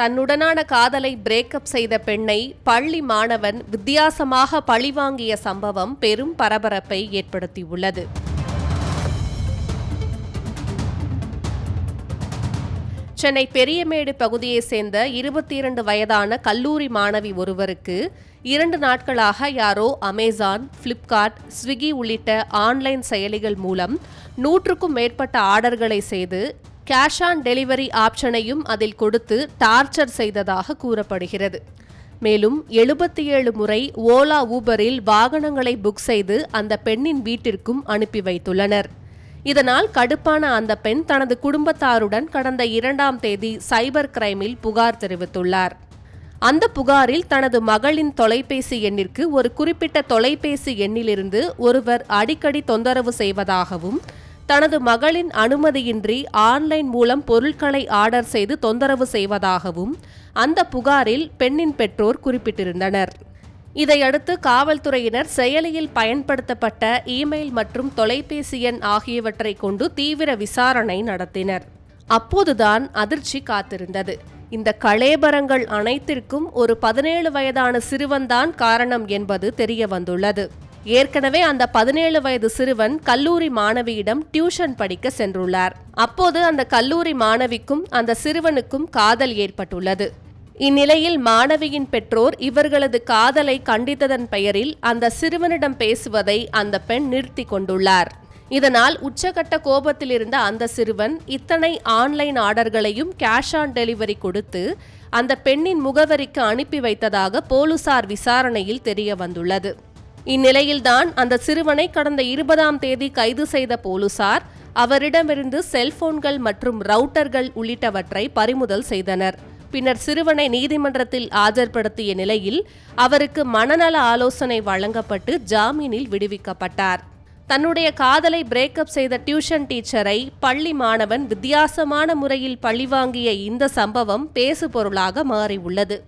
தன்னுடனான காதலை பிரேக்கப் செய்த பெண்ணை பள்ளி மாணவன் வித்தியாசமாக பழிவாங்கிய சம்பவம் பெரும் பரபரப்பை ஏற்படுத்தியுள்ளது. சென்னை பெரியமேடு பகுதியைச் சேர்ந்த இருபத்தி இரண்டு வயதான கல்லூரி மாணவி ஒருவருக்கு இரண்டு நாட்களாக யாரோ அமேசான் ஃப்ளிப்கார்ட் ஸ்விக்கி உள்ளிட்ட ஆன்லைன் செயலிகள் மூலம் நூற்றுக்கும் மேற்பட்ட ஆர்டர்களை செய்து கேஷ் ஆன் டெலிவரி ஆப்ஷனையும் அதில் கொடுத்து டார்ச்சர் செய்ததாக கூறப்படுகிறது. மேலும் எழுபத்தி ஏழு முறை ஓலா ஊபரில் வாகனங்களை புக் செய்து அந்த பெண்ணின் வீட்டிற்கும் அனுப்பி வைத்துள்ளனர். இதனால் கடுப்பான அந்த பெண் தனது குடும்பத்தாருடன் கடந்த இரண்டாம் தேதி சைபர் கிரைமில் புகார் தெரிவித்துள்ளார். அந்த புகாரில் தனது மகளின் தொலைபேசி எண்ணிற்கு ஒரு குறிப்பிட்ட தொலைபேசி எண்ணிலிருந்து ஒருவர் அடிக்கடி தொந்தரவு செய்வதாகவும் தனது மகளின் அனுமதியின்றி ஆன்லைன் மூலம் பொருட்களை ஆர்டர் செய்து தொந்தரவு செய்வதாகவும் அந்த புகாரில் பெண்ணின் பெற்றோர் குறிப்பிட்டிருந்தனர். இதையடுத்து காவல்துறையினர் செயலியில் பயன்படுத்தப்பட்ட இமெயில் மற்றும் தொலைபேசி எண் ஆகியவற்றை கொண்டு தீவிர விசாரணை நடத்தினர். அப்போதுதான் அதிர்ச்சி காத்திருந்தது. இந்த களேபரங்கள் அனைத்திற்கும் ஒரு பதினேழு வயதான சிறுவன்தான் காரணம் என்பது தெரிய வந்துள்ளது ஏற்கனவே அந்த பதினேழு வயது சிறுவன் கல்லூரி மாணவியிடம் டியூஷன் படிக்க சென்றுள்ளார். அப்போது அந்த கல்லூரி மாணவிக்கும் அந்த சிறுவனுக்கும் காதல் ஏற்பட்டுள்ளது. இந்நிலையில் மாணவியின் பெற்றோர் இவர்களது காதலை கண்டித்ததன் பெயரில் அந்த சிறுவனிடம் பேசுவதை அந்த பெண் நிறுத்தி கொண்டுள்ளார். இதனால் உச்சகட்ட கோபத்தில் இருந்த அந்த சிறுவன் இத்தனை ஆன்லைன் ஆர்டர்களையும் கேஷ் ஆன் டெலிவரி கொடுத்து அந்த பெண்ணின் முகவரிக்கு அனுப்பி வைத்ததாக போலீசார் விசாரணையில் தெரிய வந்துள்ளது இந்நிலையில்தான் அந்த சிறுவனை கடந்த இருபதாம் தேதி கைது செய்த போலீசார் அவரிடமிருந்து செல்போன்கள் மற்றும் ரவுட்டர்கள் உள்ளிட்டவற்றை பறிமுதல் செய்தனர். பின்னர் சிறுவனை நீதிமன்றத்தில் ஆஜர்படுத்திய நிலையில் அவருக்கு மனநல ஆலோசனை வழங்கப்பட்டு ஜாமீனில் விடுவிக்கப்பட்டார். தன்னுடைய காதலை பிரேக்கப் செய்த டியூஷன் டீச்சரை பள்ளி மாணவன் வித்தியாசமான முறையில் பழிவாங்கிய இந்த சம்பவம் பேசுபொருளாக மாறியுள்ளது.